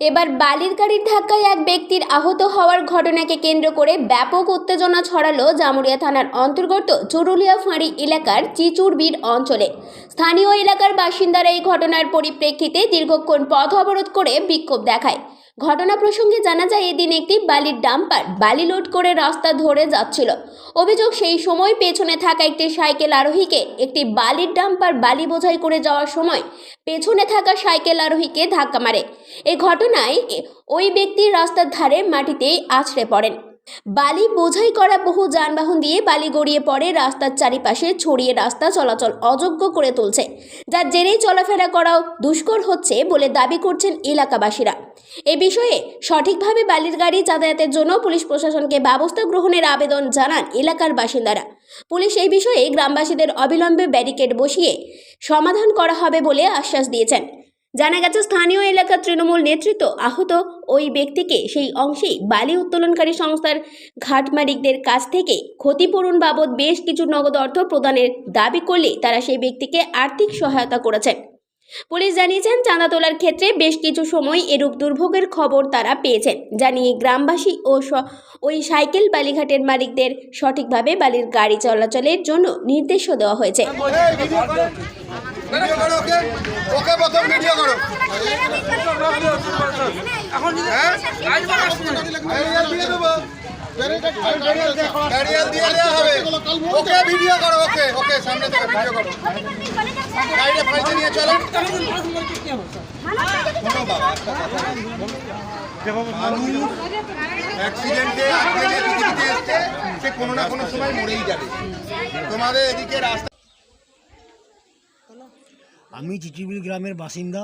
এবার বালির গাড়ির ধাক্কায় এক ব্যক্তির আহত হওয়ার ঘটনাকে কেন্দ্র করে ব্যাপক উত্তেজনা ছড়ালো জামুরিয়া থানার অন্তর্গত চুরুলিয়া ফাঁড়ি এলাকার চিচুরবির অঞ্চলে। স্থানীয় এলাকার বাসিন্দারা এই ঘটনার পরিপ্রেক্ষিতে দীর্ঘক্ষণ পথ অবরোধ করে বিক্ষোভ দেখায়। ঘটনা প্রসঙ্গে জানা যায়, এদিন একটি বালির ডাম্পার বালি লোড করে রাস্তা ধরে যাচ্ছিল। অভিযোগ, সেই সময় পেছনে থাকা একটি সাইকেল আরোহীকে একটি বালির ডাম্পার বালি বোঝাই করে যাওয়ার সময় পেছনে থাকা সাইকেল আরোহীকে ধাক্কা মারে। এ ঘটনায় ওই ব্যক্তি রাস্তার ধারে মাটিতেই আছড়ে পড়েন। বালি বোঝাই করা বহু যানবাহন দিয়ে বালি গড়িয়ে পড়ে রাস্তার চারিপাশে, ছড়িয়ে রাস্তা চলাচল অযোগ্য করে তুলছে। যার জেরেই চলাফেরা করাও দুষ্কর হচ্ছে বলে দাবি করছেন এলাকাবাসীরা। এ বিষয়ে সঠিকভাবে বালির গাড়ি যাতায়াতের জন্য পুলিশ প্রশাসনকে ব্যবস্থা গ্রহণের আবেদন জানান এলাকার বাসিন্দারা। পুলিশ এই বিষয়ে গ্রামবাসীদের অবিলম্বে ব্যারিকেড বসিয়ে সমাধান করা হবে বলে আশ্বাস দিয়েছেন। জানা গেছে স্থানীয় এলাকার তৃণমূল নেতৃত্ব আহত ওই ব্যক্তিকে সেই অংশেই বালি উত্তোলনকারী সংস্থার ঘাট মালিকদের কাছ থেকে ক্ষতিপূরণ বাবদ বেশ কিছু নগদ অর্থ প্রদানের দাবি করলে তারা সেই ব্যক্তিকে আর্থিক সহায়তা করেছেন পুলিশ জানিয়েছেন চাঁদা তোলার ক্ষেত্রে বেশ কিছু সময় এরূপ দুর্ভোগের খবর তারা পেয়েছেন জানিয়ে গ্রামবাসী ও ওই সাইকেল বালিঘাটের মালিকদের সঠিকভাবে বালির গাড়ি চলাচলের জন্য নির্দেশও দেওয়া হয়েছে ভিডিও করো ওকে? ওকে প্রথম ভিডিও করো। হ্যাঁ? দিয়ে দেবো ব্যারিয়ার দিয়ে দেওয়া হবে। ওকে ভিডিও করো ওকে ওকে সামনে থেকে ভিডিও করো। গাড়িটা ফাইতে নিয়ে চলো। শোনো বাবা, একটা কথা। মানুষ অ্যাক্সিডেন্টে আজকে যে পৃথিবীতে এসছে সে কোনো না কোনো সময় মরেই যাবে। তোমাদের এদিকে রাস্তা আমি চিচিবিল গ্রামের বাসিন্দা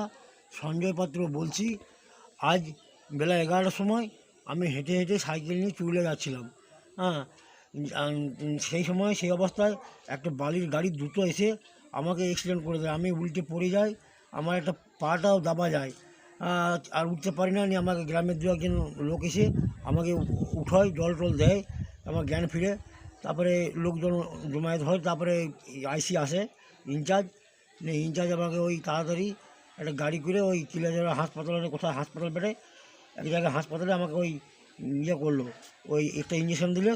সঞ্জয় পাত্র বলছি, আজ বেলা এগারোটার সময় আমি হেঁটে হেঁটে সাইকেল নিয়ে চুলে যাচ্ছিলাম। হ্যাঁ সেই সময় সেই অবস্থায় একটা বালির গাড়ি দ্রুত এসে আমাকে অ্যাক্সিডেন্ট করে দেয়। আমি উল্টে পড়ে যাই, আমার একটা পাটাও দাবা যায়। আর উঠতে পারি না, নিয়ে আমাকে গ্রামের দু একজন লোক এসে আমাকে উঠায়, জল টল দেয়, আমার জ্ঞান ফিরে। তারপরে লোকজন জমায়েত হয়, তারপরে আইসি আসে, ইনচার্জ। ইনচার্জ আমাকে ওই তাড়াতাড়ি একটা গাড়ি করে ওই চিলাজোড়া হাসপাতালে কোথায় হাসপাতাল পেটে এক জায়গায় হাসপাতালে আমাকে ওই ইয়ে করল, ওই একটা ইঞ্জেকশন দিলে,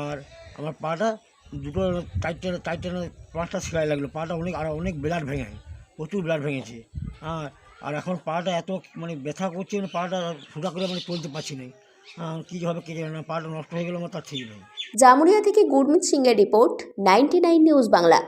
আর আমার পাটা দুটো টাইট টেনে টাইট টেনে পাঁচটা সেলাই লাগল, পাটা অনেক, আর অনেক ব্লাড ভেঙে, প্রচুর ব্লাড ভেঙেছে হ্যাঁ আর এখন পাটা এত মানে ব্যথা করছে মানে পাটা ফুটা করে মানে চলতে পারছি না কী হবে কে জানে না, পাটা নষ্ট হয়ে গেলো, আমার তার ঠিক নেই। জামুরিয়া থেকে গুরমিত সিংয়ের রিপোর্ট নাইনটি নিউজ বাংলা।